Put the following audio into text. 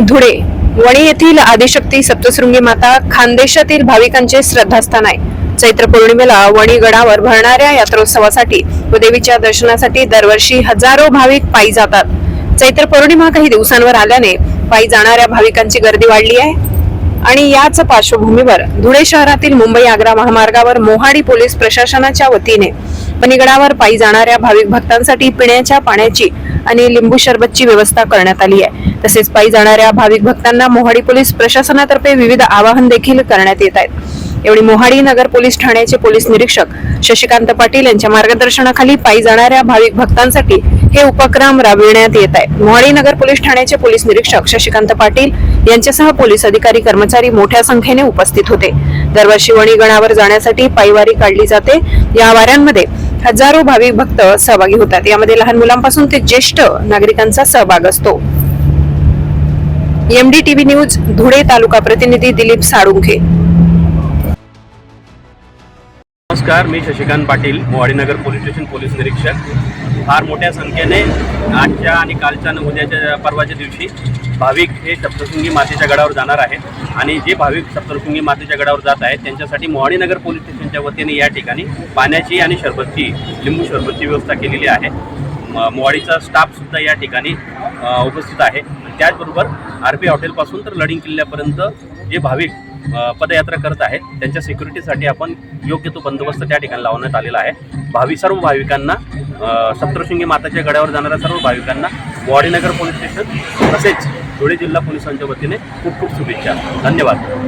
धुळे. वणी येथील आदिशक्ती सप्तशृंगी माता खानदेशातील भाविकांचे श्रद्धास्थान आहे. चैत्र पौर्णिमेला वणी गडावर भरणाऱ्या यात्रोत्सवासाठी व देवीच्या दर्शनासाठी दरवर्षी हजारो भाविक पायी जातात. चैत्र पौर्णिमा काही दिवसांवर आल्याने पायी जाणाऱ्या भाविकांची गर्दी वाढली आहे. आणि याच पार्श्वभूमीवर धुळे शहरातील मुंबई आग्रा महामार्गावर मोहाडी पोलीस प्रशासनाच्या वतीने पनिगडावर पायी जाणाऱ्या भाविक भक्तांसाठी पिण्याच्या पाण्याची आणि लिंबू सरबतची व्यवस्था करण्यात आली आहे. तसेच पायी जाणाऱ्या भाविक भक्तांना मोहाडी पोलीस प्रशासनातर्फे विविध आवाहन देखील करण्यात येत आहेत. एवढी मोहाडी नगर पोलीस ठाण्याचे पोलीस निरीक्षक शशिकांत पाटील यांच्या मार्गदर्शनाखाली पायी जाणाऱ्या भाविक भक्तांसाठी हे उपक्रम राबविण्यात येत आहे. मोहाडी नगर पोलीस ठाण्याचे पोलीस निरीक्षक शशिकांत पाटील यांच्यासह पोलीस अधिकारी कर्मचारी मोठ्या संख्येने उपस्थित होते. दरवर्षी वणी गणावर जाण्यासाठी पायवारी काढली जाते. या वाऱ्यांमध्ये हजारो भाविक भक्त सहभागी होतात. यामध्ये लहान मुलांपासून ते ज्येष्ठ नागरिकांचा सहभाग असतो. एमडी न्यूज धुळे तालुका प्रतिनिधी दिलीप साळुंखे. नमस्कार मी Shashikant Patil Mowadinagar police station police निरीक्षक. फार मोठ्या संख्येने आजच्या आणि कालच्या आणि उद्याच्या परवाच्या दिवशी भाविक हे सप्तशृंगी मातेच्या गडावर जाणार आहेत. आणि जे भाविक सप्तशृंगी मातेच्या गडावर जात आहेत त्यांच्यासाठी मोवाडीनगर पोलीस स्टेशनच्या वतीने या ठिकाणी पाण्याची आणि शरबतची लिंबू शरबतची व्यवस्था केलेली आहे. मोवाडीचा स्टाफसुद्धा या ठिकाणी उपस्थित आहे. त्याचबरोबर आर पी हॉटेलपासून तर लडिंग किल्ल्यापर्यंत जे भाविक पदयात्रा करत आहेत त्यांच्या सिक्युरिटीसाठी आपण योग्य तो बंदोबस्त त्या ठिकाणी लावण्यात आलेला आहे. भावी सर्व भाविकांना अ, सप्तशृंगी माताच्या गड्यावर जाणाऱ्या सर्व भाविकांना वाडीनगर पोलीस स्टेशन तसेच धुळे जिल्हा पोलिसांच्या वतीने खूप खूप शुभेच्छा. धन्यवाद.